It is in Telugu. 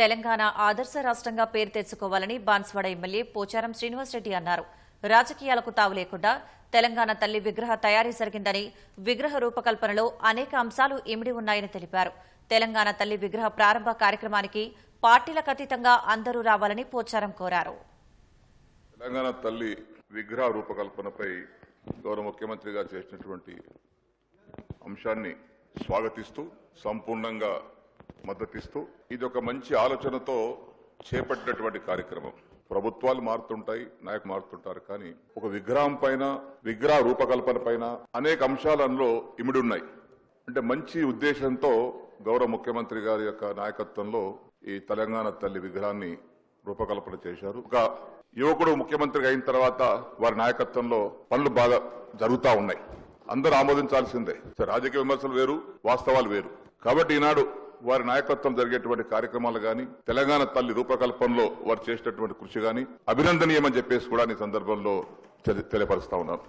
తెలంగాణ ఆదర్శ రాష్ట్రంగా పేరు తెచ్చుకోవాలని బాన్స్వాడ ఎమ్మెల్యే పోచారం శ్రీనివాసరెడ్డి అన్నారు. రాజకీయాలకు తావు లేకుండా తెలంగాణ తల్లి విగ్రహ తయారీ జరిగిందని విగ్రహ రూపకల్పనలో అనేక అంశాలు ఇమిడి ఉన్నాయని తెలిపారు. తెలంగాణ తల్లి విగ్రహ ప్రారంభ కార్యక్రమానికి పార్టీలకు అతీతంగా అందరూ రావాలని పోచారం కోరారు. తెలంగాణ తల్లి విగ్రహ రూపకల్పనపై గౌరవ ముఖ్యమంత్రి గారు చేసినటువంటి అంశాన్ని స్వాగతిస్తూ సంపూర్ణంగా మద్దతిస్తూ ఇది ఒక మంచి ఆలోచనతో చేపట్టినటువంటి కార్యక్రమం. ప్రభుత్వాలు మారుతుంటాయి నాయకులు మారుతుంటారు కానీ ఒక విగ్రహం పైన విగ్రహ రూపకల్పన పైన అనేక అంశాలలో ఇమిడున్నాయి. అంటే మంచి ఉద్దేశంతో గౌరవ ముఖ్యమంత్రి గారి యొక్క నాయకత్వంలో ఈ తెలంగాణ తల్లి విగ్రహాన్ని రూపకల్పన చేశారు. ఒక యువకుడు ముఖ్యమంత్రి అయిన తర్వాత వారి నాయకత్వంలో పనులు బాగా జరుగుతా ఉన్నాయి. అందరూ ఆమోదించాల్సిందే. సరే, రాజకీయ విమర్శలు వేరు వాస్తవాలు వేరు. కాబట్టి ఈనాడు వారి నాయకత్వం జరిగేటువంటి కార్యక్రమాలు గాని తెలంగాణ తల్లి రూపకల్పనలో వారు చేసినటువంటి కృషి గాని అభినందనీయమని చెప్పేసి కూడా ఈ సందర్భంలో తెలియపరుస్తా ఉన్నాను